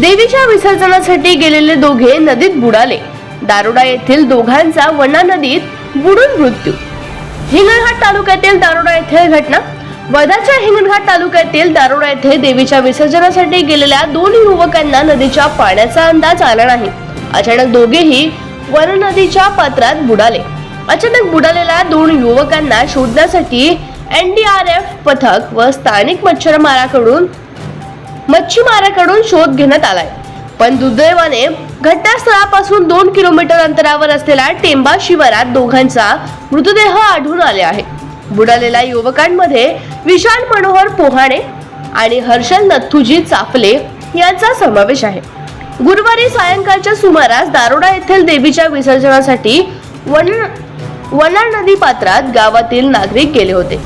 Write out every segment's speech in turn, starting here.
देवीच्या विसर्जनासाठी गेलेले दोघे नदीत बुडाले. दारोडा येथील दोघांचा वना नदीत बुडून मृत्यू. हिंगणघाट तालुक्यातील दारोडा येथील घटना. वर्धाच्या हिंगणघाट तालुक्यातील दारोडा येथे देवीच्या विसर्जनासाठी गेलेल्या दोन युवकांना नदीच्या पाण्याचा अंदाज आला नाही. अचानक दोघेही वन नदीच्या पात्रात बुडाले. अचानक बुडालेल्या दोन युवकांना शोधण्यासाठी एनडीआरएफ पथक व स्थानिक मच्छरमाराकडून मच्छीमाराकडून शोध घेण्यात आलाय. पण दुर्दैवाने घटनास्थळापासून दोन किलोमीटर अंतरावर असलेल्या टेंबा शिवारात दोघांचा मृतदेह आढळून आले आहे. बुडालेल्या युवकांमध्ये विशाल मनोहर पोहाणे आणि हर्षल नथुजी चाफले यांचा समावेश आहे. गुरुवारी सायंकाळच्या सुमारास दारोडा येथील देवीच्या विसर्जनासाठी वन वना नदी पात्रात गावातील नागरिक गेले होते.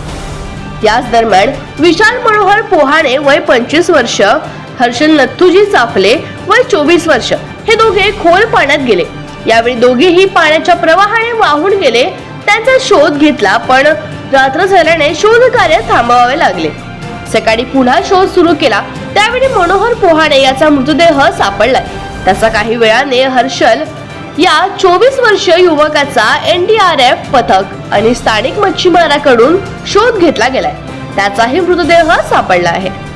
याच दरम्यान विशाल मनोहर पोहाणे वय पंचवीस वर्ष हर्षल नथुजी चाफले वय चोवीस वर्ष हे दोघे खोल पाण्यात गेले. यावेळी दोघेही पाण्याच्या प्रवाहाने वाहून गेले. त्यांचा शोध घेतला पण रात्र झाल्याने शोध कार्य थांबवावे लागले. सकाळी पुन्हा शोध सुरू केला. त्यावेळी मनोहर पोहाणे याचा मृतदेह सापडलाय. त्याचा काही वेळाने हर्षल या चोवीस वर्ष युवकाचा एनडीआरएफ पथक आणि स्थानिक मच्छीमाराकडून शोध घेतला गेलाय. त्याचाही मृतदेह सापडला आहे.